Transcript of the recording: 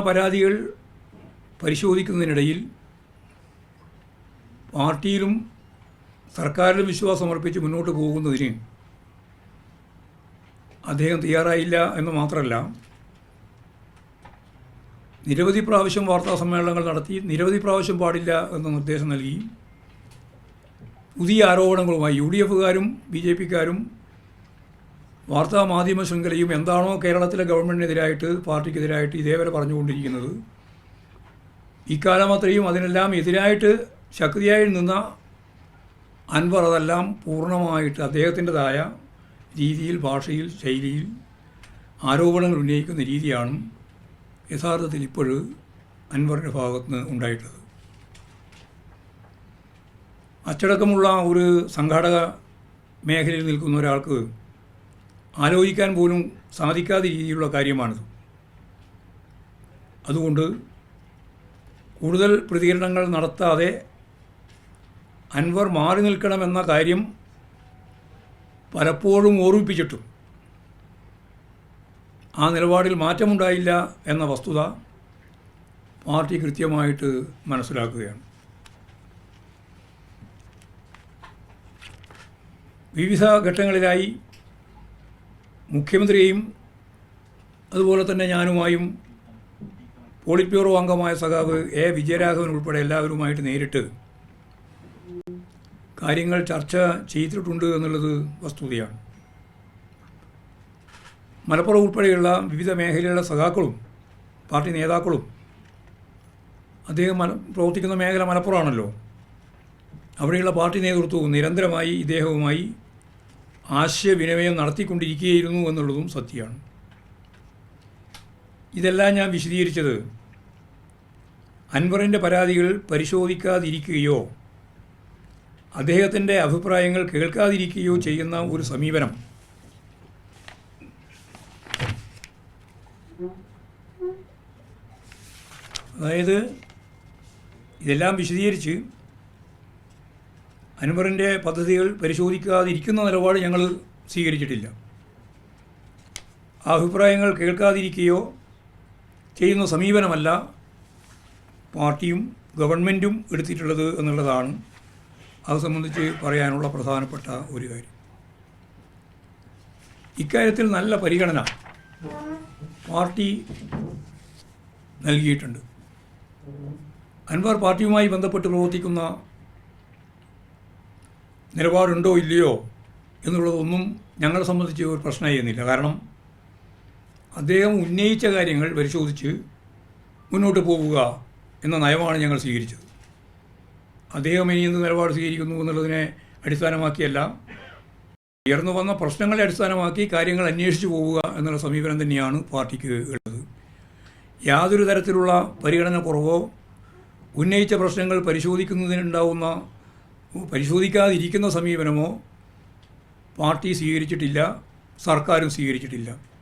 പരാതികൾ പരിശോധിക്കുന്നതിനിടയിൽ പാർട്ടിയിലും സർക്കാരിലും വിശ്വാസം അർപ്പിച്ച് മുന്നോട്ട് പോകുന്നതിന് അദ്ദേഹം തയ്യാറായില്ല എന്ന് മാത്രമല്ല നിരവധി പ്രാവശ്യം വാർത്താ സമ്മേളനങ്ങൾ നടത്തി നിരവധി പ്രാവശ്യം പാടില്ല എന്ന നിർദ്ദേശം നൽകി. പുതിയ ആരോപണങ്ങളുമായി യു ഡി എഫുകാരും ബി ജെ പിക്കാരും വാർത്താ മാധ്യമ ശൃംഖലയും എന്താണോ കേരളത്തിലെ ഗവൺമെന്റിനെതിരായിട്ട് പാർട്ടിക്കെതിരായിട്ട് ഇതേവരെ പറഞ്ഞുകൊണ്ടിരിക്കുന്നത്. ഇക്കാലം അത്രയും അതിനെല്ലാം എതിരായിട്ട് ശക്തിയായി നിന്ന അൻവർ അതെല്ലാം പൂർണമായിട്ട് അദ്ദേഹത്തിന്റെതായ രീതിയിൽ ഭാഷയിൽ ശൈലിയിൽ ആരോപണങ്ങൾ ഉന്നയിക്കുന്ന രീതിയാണ് യഥാർത്ഥത്തിൽ ഇപ്പോഴും അൻവറിന്റെ ഭാഗത്ത് നിന്ന് ഉണ്ടായിട്ടുള്ളത്. അച്ചടക്കമുള്ള ഒരു സംഘാടക മേഖലയിൽ നിൽക്കുന്ന ഒരാൾക്ക് ആലോചിക്കാൻ പോലും സാധിക്കാത്ത രീതിയിലുള്ള കാര്യമാണിത്. അതുകൊണ്ട് കൂടുതൽ പ്രതികരണങ്ങൾ നടത്താതെ അൻവർ മാറി നിൽക്കണമെന്ന കാര്യം പലപ്പോഴും ഓർമ്മിപ്പിച്ചിട്ടും ആ നിലപാടിൽ മാറ്റമുണ്ടായില്ല എന്ന വസ്തുത പാർട്ടി കൃത്യമായിട്ട് മനസ്സിലാക്കുകയാണ്. വിവിധ ഘട്ടങ്ങളിലായി മുഖ്യമന്ത്രിയെയും അതുപോലെ തന്നെ ഞാനുമായും പോളിറ്റ് ബ്യൂറോ അംഗമായ സഖാവ് എ വിജയരാഘവൻ ഉൾപ്പെടെ എല്ലാവരുമായിട്ട് നേരിട്ട് കാര്യങ്ങൾ ചർച്ച ചെയ്തിട്ടുണ്ട് എന്നുള്ളത് വസ്തുതയാണ്. മലപ്പുറം ഉൾപ്പെടെയുള്ള വിവിധ മേഖലയിലുള്ള സഖാക്കളും പാർട്ടി നേതാക്കളും അദ്ദേഹം മല പ്രവർത്തിക്കുന്ന മേഖല മലപ്പുറമാണല്ലോ. അവിടെയുള്ള പാർട്ടി നേതൃത്വവും നിരന്തരമായി ഇദ്ദേഹവുമായി ആശയവിനിമയം നടത്തിക്കൊണ്ടിരിക്കുകയായിരുന്നു എന്നുള്ളതും സത്യമാണ്. ഇതെല്ലാം ഞാൻ വിശദീകരിച്ചത് അൻവറിന്റെ പരാതികൾ പരിശോധിക്കാതിരിക്കുകയോ അദ്ദേഹത്തിന്റെ അഭിപ്രായങ്ങൾ കേൾക്കാതിരിക്കുകയോ ചെയ്യുന്ന ഒരു സമീപനം. അതായത് ഇതെല്ലാം വിശദീകരിച്ച് അൻവറിന്റെ പദ്ധതികൾ പരിശോധിക്കാതിരിക്കുന്ന നിലപാട് ഞങ്ങൾ സ്വീകരിച്ചിട്ടില്ല. അഭിപ്രായങ്ങൾ കേൾക്കാതിരിക്കുകയോ ചെയ്യുന്ന സമീപനമല്ല പാർട്ടിയും ഗവൺമെന്റും എടുത്തിട്ടുള്ളത് എന്നുള്ളതാണ് അത് സംബന്ധിച്ച് പറയാനുള്ള പ്രധാനപ്പെട്ട ഒരു കാര്യം. ഇക്കാര്യത്തിൽ നല്ല പരിഗണന പാർട്ടി നൽകിയിട്ടുണ്ട്. അൻവർ പാർട്ടിയുമായി ബന്ധപ്പെട്ട് പ്രവർത്തിക്കുന്ന നിലപാടുണ്ടോ ഇല്ലയോ എന്നുള്ളതൊന്നും ഞങ്ങളെ സംബന്ധിച്ച് ഒരു പ്രശ്നമായിരുന്നില്ല കാരണം അദ്ദേഹം ഉന്നയിച്ച കാര്യങ്ങൾ പരിശോധിച്ച് മുന്നോട്ട് പോവുക എന്ന നയമാണ് ഞങ്ങൾ സ്വീകരിച്ചത്. അദ്ദേഹം ഇനി എന്ത് നിലപാട് സ്വീകരിക്കുന്നു എന്നുള്ളതിനെ അടിസ്ഥാനമാക്കിയല്ല ഉയർന്നു വന്ന പ്രശ്നങ്ങളെ അടിസ്ഥാനമാക്കി കാര്യങ്ങൾ അന്വേഷിച്ചു പോവുക എന്നുള്ള സമീപനം തന്നെയാണ് പാർട്ടിക്ക് ഉള്ളത്. യാതൊരു തരത്തിലുള്ള പരിഗണന കുറവോ ഉന്നയിച്ച പ്രശ്നങ്ങൾ പരിശോധിക്കുന്നതിനുണ്ടാവുന്ന പരിശോധിക്കാതിരിക്കുന്ന സമീപനമോ പാർട്ടി സ്വീകരിച്ചിട്ടില്ല സർക്കാരും സ്വീകരിച്ചിട്ടില്ല.